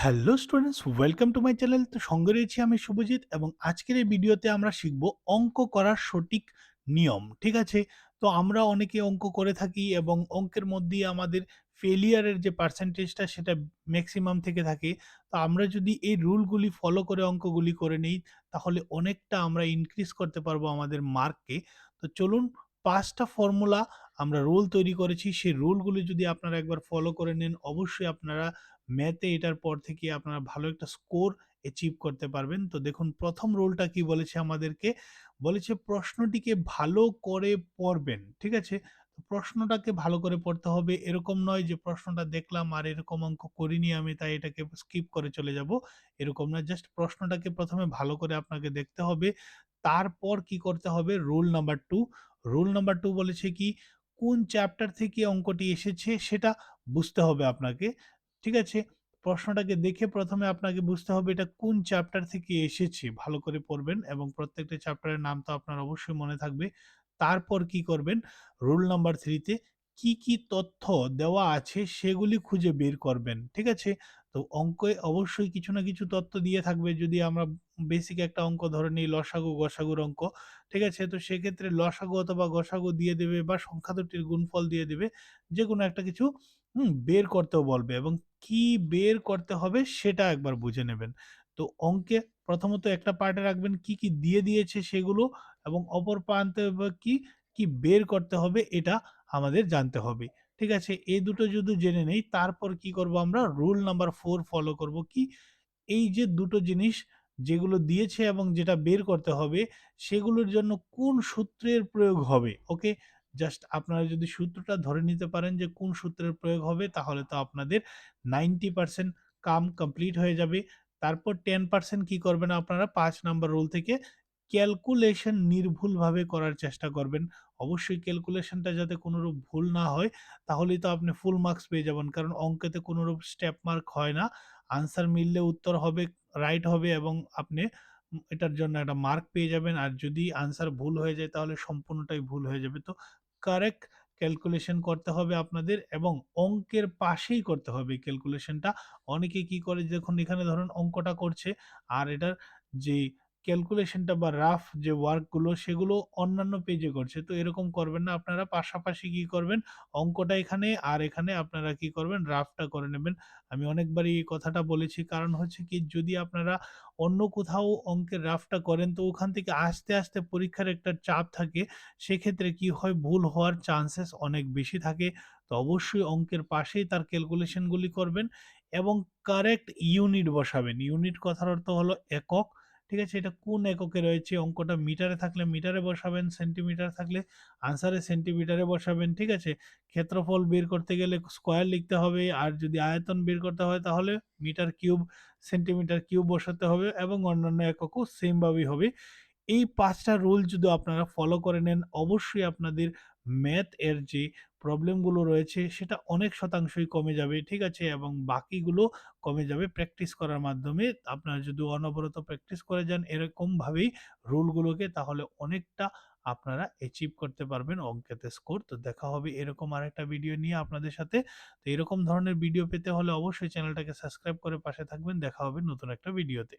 Hello students welcome to my channel তো সঙ্গে রয়েছি আমি শুভজিৎ এবং আজকের এই ভিডিওতে আমরা শিখব অঙ্ক করার সঠিক নিয়ম, ঠিক আছে? তো আমরা অনেকে অঙ্ক করে থাকি এবং অঙ্কের মধ্যে আমাদের ফেলিয়ারের যে পার্সেন্টেজটা সেটা ম্যাক্সিমাম থেকে থাকে। তো আমরা যদি এই রুলগুলি ফলো করে অঙ্কগুলি করে নিই, তাহলে অনেকটা আমরা ইনক্রিজ করতে পারব আমাদের মার্ককে তো চলুন পাঁচটা ফর্মুলা আমরা রুল তৈরি করেছি। সেই রুলগুলি যদি আপনারা একবার ফলো করে নেন, অবশ্যই আপনারা ম্যাথে এটার পর থেকে আপনারা ভালো একটা স্কোর অ্যাচিভ করতে পারবেন। তো দেখুন, প্রথম রুলটা কি বলেছে আমাদেরকে? বলেছে প্রশ্নটিকে ভালো করে পড়বেন, ঠিক আছে? প্রশ্নটাকে ভালো করে পড়তে হবে। এরকম নয় যে প্রশ্নটা দেখলাম আর এরকম অঙ্ক করিনি আমি, তাই এটাকে স্কিপ করে চলে যাব। এরকম না জাস্ট প্রশ্নটাকে প্রথমে ভালো করে আপনাকে দেখতে হবে। তারপর কি করতে হবে? Rule number two rule number two বলেছে কি, কোন চ্যাপ্টার থেকে অঙ্কটি এসেছে সেটা বুঝতে হবে আপনাকে, ঠিক আছে? প্রশ্নটাকে দেখে প্রথমে আপনাকে বুঝতে হবে এটা কোন চ্যাপ্টার থেকে এসেছে। ভালো করে পড়বেন এবং প্রত্যেকটা চ্যাপ্টারের নাম তো আপনার অবশ্যই মনে থাকবে। তারপর কি করবেন? রুল নাম্বার 3 তে কি, কি তথ্য দেওয়া আছে সেগুলি খুঁজে বের করবেন। ঠিক আছে? তো অঙ্কে অবশ্যই কিছু না কিছু তথ্য দিয়ে থাকবে। যদি আমরা বেসিক একটা অঙ্ক ধরে নিই লসাগু, গসাগুর অঙ্ক। ঠিক আছে? তো সেক্ষেত্রে লসাগু অথবা গসাগু দিয়ে দেবে বা সংখ্যা দুটির গুণফল দিয়ে দেবে। যে কোনো একটা কিছু বের করতেও বলবে এবং কি বের করতে হবে সেটা একবার বুঝে নেবেন। তো অঙ্কে প্রথমত একটা পার্টে রাখবেন কি, কি দিয়ে দিয়েছে সেগুলো এবং অপর প্রান্তে কি, কি বের করতে হবে এটা আমাদের জানতে হবে। ঠিক আছে? এই দুটো যদি জেনে নেই, তারপর কি করব আমরা রুল নাম্বার ফোর ফলো করব কি এই যে দুটো জিনিস যেগুলো দিয়েছে এবং যেটা বের করতে হবে, সেগুলোর জন্য কোন সূত্রের প্রয়োগ হবে। ওকে? জাস্ট আপনারা যদি সূত্রটা ধরে নিতে পারেন যে কোন সূত্রের প্রয়োগ হবে, তাহলে তো আপনাদের 90% কাম কমপ্লিট হয়ে যাবে। তারপর 10% কী করবেন আপনারা পাঁচ নাম্বার রুল থেকে ক্যালকুলেশন নির্ভুলভাবে করার চেষ্টা করবেন। অবশ্যই ক্যালকুলেশনটা যাতে কোনরূপ ভুল না হয়, তাহলেই তো আপনি ফুল মার্কস পেয়ে যাবেন। কারণ অঙ্কেতে কোনরূপ স্টেপ মার্ক হয় না। আনসার মিললে উত্তর হবে রাইট হবে এবং আপনি এটার জন্য একটা মার্ক পেয়ে যাবেন। আর যদি আনসার ভুল হয়ে যায়, তাহলে সম্পূর্ণটাই ভুল হয়ে যাবে। তো কারেক্ট ক্যালকুলেশন করতে হবে আপনাদের এবং অঙ্কের পাশেই করতে হবে ক্যালকুলেশনটা। অনেকে কি করে, দেখুন এখানে ধরুন অঙ্কটা করছে, আর এটার যে ক্যালকুলেশনটা বা রাফ যে ওয়ার্কগুলো সেগুলো অন্যান্য পেজে করছে। তো এরকম করবেন না। আপনারা পাশাপাশি কি করবেন অঙ্কটা এখানে আর এখানে আপনারা কি করবেন রাফটা করে নেবেন। আমি অনেকবারই এই কথাটা বলেছি কারণ হচ্ছে কি, যদি আপনারা অন্য কোথাও অঙ্কের রাফটা করেন, তো ওখান থেকে আস্তে আস্তে পরীক্ষার একটা চাপ থাকে। সেক্ষেত্রে কি হয় ভুল হওয়ার চান্সেস অনেক বেশি থাকে। তো অবশ্যই অঙ্কের পাশেই তার ক্যালকুলেশনগুলি করবেন এবং কারেক্ট ইউনিট বসাবেন। ইউনিট কথার অর্থ হলো একক। ঠিক আছে? এটা কোন এককে রয়েছে অঙ্কটা মিটারে থাকলে মিটারে বসাবেন, সেন্টিমিটার থাকলে আনসারে সেন্টিমিটারে বসাবেন। ঠিক আছে? ক্ষেত্রফল বের করতে গেলে স্কয়ার লিখতে হবে। আর যদি আয়তন বের করতে হয় তাহলে মিটার কিউব, সেন্টিমিটার কিউব বসাতে হবে এবং অন্যান্য এককও সেমভাবেই হবে। এই পাঁচটা রুল যদি আপনারা ফলো করে নেন অবশ্যই আপনাদের ম্যাথ এর যে প্রবলেমগুলো রয়েছে, সেটা অনেক শতাংশই কমে যাবে। ঠিক আছে? এবং বাকিগুলো কমে যাবে প্র্যাকটিস করার মাধ্যমে। আপনারা যদি অনবরত প্র্যাকটিস করে যান এরকমভাবেই রুলগুলোকে, তাহলে অনেকটা আপনারা অ্যাচিভ করতে পারবেন অঙ্কেতে স্কোর। তো দেখা হবে এরকম আরেকটা ভিডিও নিয়ে আপনাদের সাথে। তো এরকম ধরনের ভিডিও পেতে হলে অবশ্যই চ্যানেলটাকে সাবস্ক্রাইব করে পাশে থাকবেন। দেখা হবে নতুন একটা ভিডিওতে।